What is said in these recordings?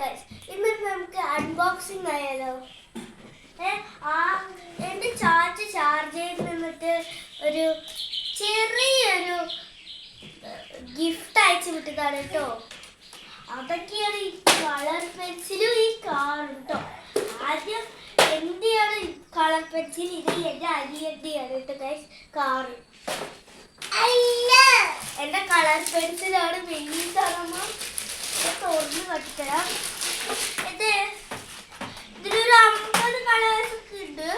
Guys ഇന്നിപ്പോ നമുക്ക് unboxing ആയാലോ? എന്റെ ചാർജ് ചാർജ് ചെയ്ത് നിന്നിട്ട് ഒരു ചെറിയൊരു ഗിഫ്റ്റ് അയച്ചു വിട്ടതാണ് കേട്ടോ. അതൊക്കെയാണ് ഈ കളർ പെൻസിലും ഈ കാറും കേട്ടോ. ആദ്യം എന്റെയാണ് കളർ പെൻസിൽ ഇത് എന്റെ അരിയന്റെയാണ് കേട്ടോ ഗൈസ് കാറ് എന്റെ കളർ പെൻസിലാണ് വലിയ തറമ തുറന്ന് കട്ടിത്തരാം ഇത് ഇതിലൊരു അമ്പത് കളേഴ്സ് ഒക്കെ ഉണ്ട്.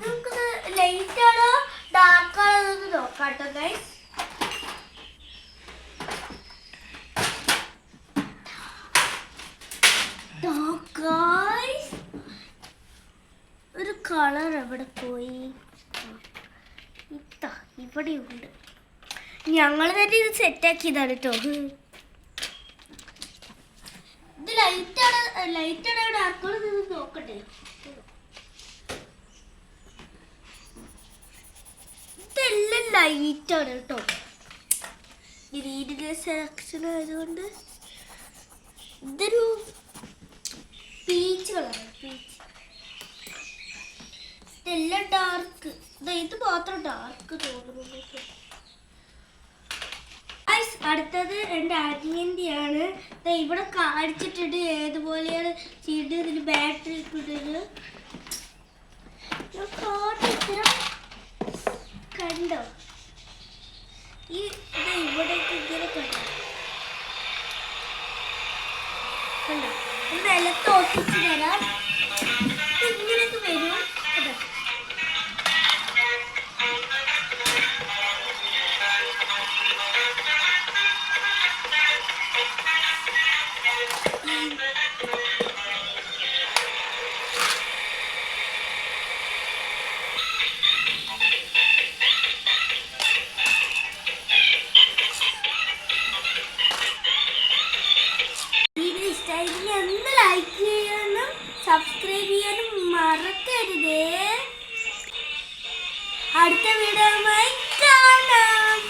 നമുക്കിത് ലൈറ്റ് ആണോ ഡാർക്ക് ആണോ എന്ന് നോക്കാം കേട്ടോ ഒരു കളർ എവിടെ പോയി? ഇതാ ഇവിടെയുണ്ട്. ഞങ്ങൾ തന്നെ ഇത് സെറ്റാക്കിയതാണ് കേട്ടോ ഇത് ലൈറ്റാണ് ഇവിടെ. ആക്കോളം നിന്ന് നോക്കട്ടെ. ഇതെല്ലാം ലൈറ്റാണ് കേട്ടോ. ഗ്രീനിന്റെ സെലക്ഷൻ ആയതുകൊണ്ട് ഇതൊരു പീച്ച് കളർ പീച്ച് ഇതെല്ലാം ഡാർക്ക് ഇത് മാത്രം ഡാർക്ക് തോന്നുന്നു അടുത്തത് എന്റെ അനിയന്റെയാണ്. ഇവിടെ കാണിച്ചിട്ടുണ്ട് ഏതുപോലെയാണ് ചെയ്ത് ഇതിന് ബാറ്ററി ഇട്ടിട്ട് ഞാൻ കാണിച്ചുതരാം. കണ്ടോ? ഈ ഇത് ഇവിടേക്ക് കണ്ടോ? കണ്ടോ? നിലത്ത് ഒട്ടിച്ച് തരാം? സബ്സ്ക്രൈബ് ചെയ്യാനും മറക്കരുത് അടുത്ത വീഡിയോയുമായി കാണാം